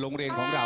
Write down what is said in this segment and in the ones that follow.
โรงเรียนของเรา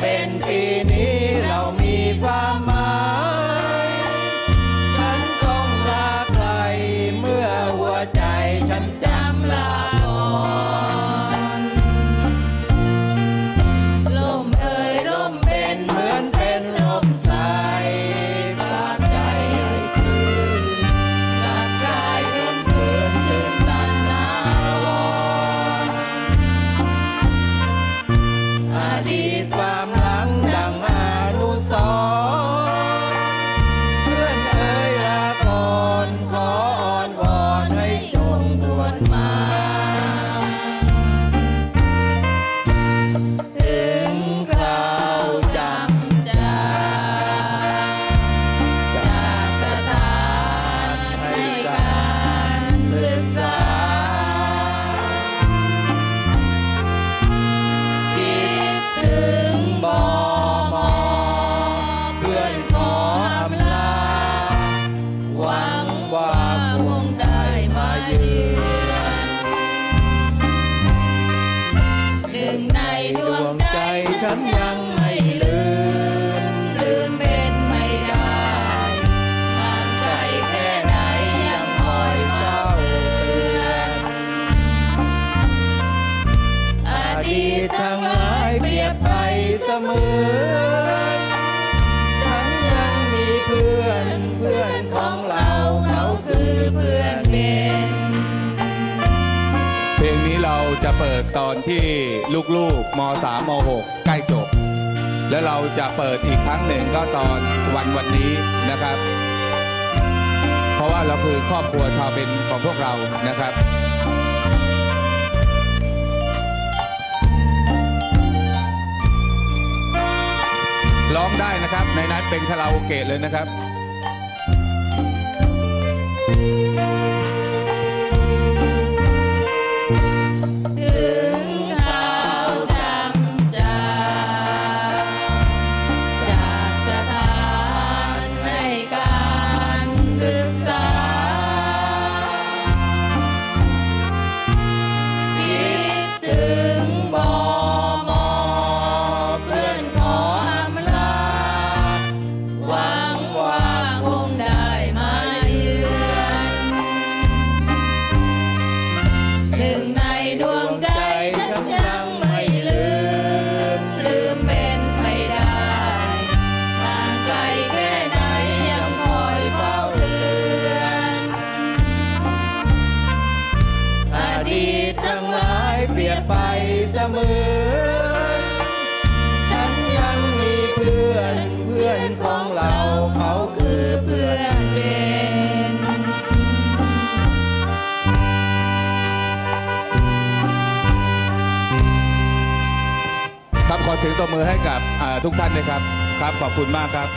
เป็นปีนี้เรามีความหมาย ฉันต้องรักใครเมื่อหัวใจฉันจำลาก่อนลมเอ่ยร่มเป็นเหมือนเป็นลมใสฝากใจเอ่ยคืนจากกายจนคืนตื่นตันนาวรณ์อดีต ดวงใจฉันยังไม่ลืม ลืมเป็นไม่ได้ห่างไกลแค่ไหนยังคอยเฝ้าเตือนอดีตทั้งหลายเปรียบไปเสมอ ฉันยังมีเพื่อนเพื่อนของเราเขาคือเพื่อน จะเปิดตอนที่ลูกๆม 3 ม 6 ใกล้จบ แล้วเราจะเปิดอีกครั้งหนึ่งก็ตอนวันวันนี้นะครับ เพราะว่าเราคือครอบครัวชาวเป็นของพวกเรานะครับร้องได้นะครับ ในนั้นเป็นคาราโอเกะเลยนะครับ หนึ่งในดวงใจฉันยังไม่ลืม ลืมเป็นไม่ได้ห่างไกลแค่ไหนยังคอยเฝ้าเตือนอดีตทั้งหลายเปรียบไปเสมอ สียงตบมือให้กับทุกท่านนะครับครับขอบคุณมากครับ